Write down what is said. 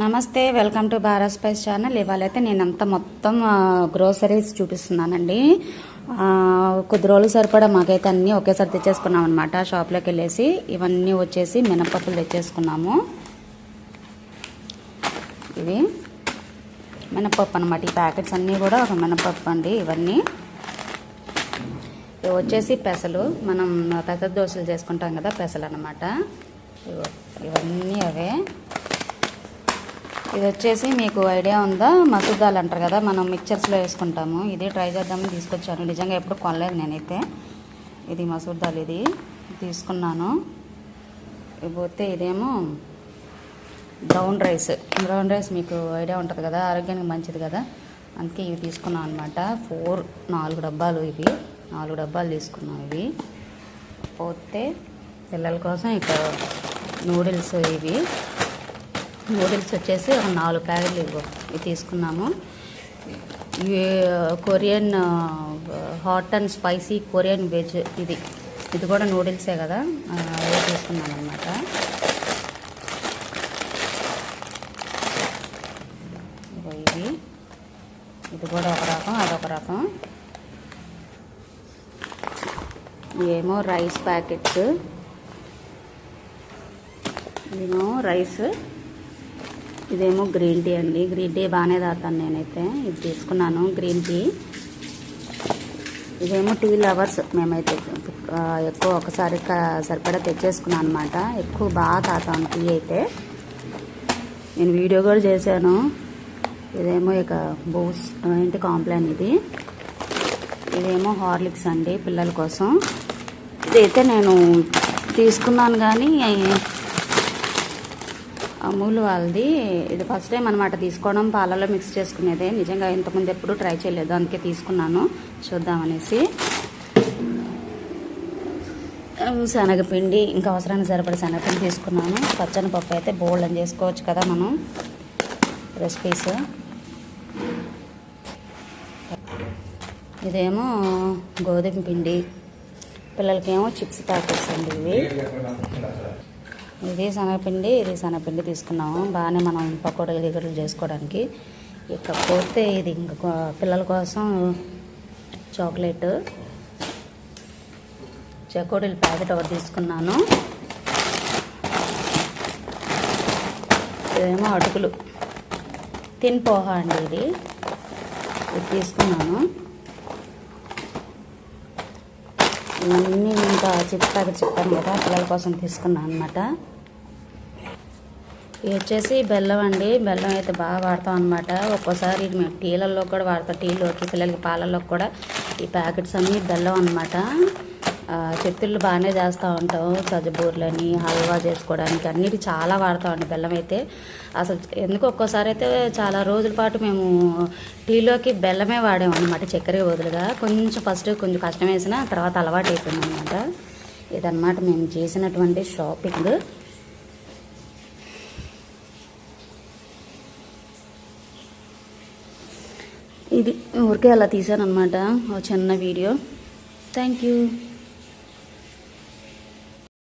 నమస్తే welcome to Bharat spice channel. ఇవాళైతే నేను అంతా మొత్తం గ్రోసరీస్ చూపిస్తున్నానండి. కొద్ది రోజులు సరిపడా మాకైతే అన్నీ ఒకేసారి తెచ్చేసుకున్నాం అనమాట షాప్లోకి వెళ్ళేసి ఇవన్నీ వచ్చేసి మినపప్పులు తెచ్చేసుకున్నాము. ఇవి మినపప్పు అనమాట ఈ ప్యాకెట్స్ అన్నీ కూడా ఒక మినపప్పు అండి ఇవన్నీ. ఇవి వచ్చేసి పెసలు. మనం పెసర దోశలు చేసుకుంటాం కదా పెసలు అనమాట ఇవన్నీ అవే. ఇది వచ్చేసి మీకు ఐడియా ఉందా? మసూర్ అంటారు కదా మనం మిక్చర్స్లో వేసుకుంటాము. ఇది ట్రై చేద్దామని తీసుకొచ్చాను. నిజంగా ఎప్పుడు కొనలేదు నేనైతే. ఇది మసూర్ దాల్ ఇది. తీసుకున్నాను. పోతే ఇదేమో బ్రౌన్ రైస్. బ్రౌన్ రైస్ మీకు ఐడియా ఉంటుంది కదా ఆరోగ్యానికి మంచిది కదా. అందుకే ఇవి తీసుకున్నాం అనమాట ఫోర్ నాలుగు డబ్బాలు ఇవి. నాలుగు డబ్బాలు తీసుకున్నాం ఇవి. పోతే పిల్లల కోసం ఇక నూడిల్స్ ఇవి. నూడిల్స్ వచ్చేసి ఒక నాలుగు ప్యాకెట్లు ఇవ్వ. ఇవి తీసుకున్నాము. ఇవి Korean hot and spicy Korean veg ఇది. ఇది కూడా నూడిల్సే కదా. ఆ, అదే తీసుకున్నాను అనమాట ఇది కూడా ఒక రకం అదొక రకం. ఏమో రైస్ ప్యాకెట్స్. ఇదేమో రైస్. ఇదేమో గ్రీన్ టీ అండి. గ్రీన్ టీ బాగానే తాగుతాను నేనైతే. ఇది తీసుకున్నాను గ్రీన్ టీ. ఇదేమో టీ లవర్స్ మేమైతే ఎక్కువ ఒకసారి సరిపడా తెచ్చేసుకున్నాను అనమాట ఎక్కువ బాగా తాతాను టీ అయితే. నేను వీడియో కూడా చేశాను. ఇదేమో ఇక బూస్ ఏంటి కాంప్లైన్ ఇది? ఇదేమో హార్లిక్స్ అండి పిల్లల కోసం. ఇదైతే నేను తీసుకున్నాను కానీ అమూల్ వాళ్ళది. ఇది ఫస్ట్ టైం అనమాట తీసుకోవడం. పాలలో మిక్స్ చేసుకునేదే. నిజంగా ఇంతకుముందు ఎప్పుడు ట్రై చేయలేదు. అందుకే తీసుకున్నాను. చూద్దామనేసి శనగపిండి ఇంకా అవసరానికి సరిపడే శనగపిండి తీసుకున్నాను. పచ్చని పప్పు అయితే బోల్డ్ అని చేసుకోవచ్చు కదా మనం. రెసిపీస్ ఇదేమో గోధుమ పిండి. పిల్లలకేమో చిప్స్ ప్యాకెట్స్ అండి ఇవి. ఇది శనగపిండి ఇది శనగపిండి తీసుకున్నాము. బాగానే మనం పకోడీలు గిగడలు చేసుకోవడానికి. ఇకపోతే ఇది ఇంకా పిల్లల కోసం చాక్లెట్. చకోడీలు ప్యాకెట్ ఒకటి తీసుకున్నాను. ఇదేమో అటుకులు. తిన్ పోహా అండి ఇది. ఇది తీసుకున్నాను. ఇవన్నీ ఇంకా చిప్ ప్యాకెట్ చెప్పాను కదా పిల్లల కోసం తీసుకున్నాను అనమాట ఇది వచ్చేసి బెల్లం అండి. బెల్లం అయితే బాగా వాడతాం అనమాట ఒక్కోసారి ఇది మేము టీలలో కూడా వాడతాం. టీలోకి పిల్లలకి పాలల్లో కూడా ఈ ప్యాకెట్స్ అన్నీ బెల్లం అనమాట చెత్తుళ్ళు బాగానే చేస్తూ ఉంటాం. సజ్జబూర్లని హల్వా చేసుకోవడానికి అన్నిటి చాలా వాడతామండి బెల్లం అయితే. అసలు ఎందుకు ఒక్కోసారి అయితే చాలా రోజుల పాటు మేము టీలోకి బెల్లమే వాడామన్నమాట చక్కెర బదులుగా. కొంచెం ఫస్ట్ కొంచెం కష్టం వేసిన తర్వాత అలవాటు అయిపోయింది అనమాట ఇదన్నమాట మేము చేసినటువంటి షాపింగ్. ఇది ఊరికే అలా తీసాను అనమాట చిన్న వీడియో. Thank you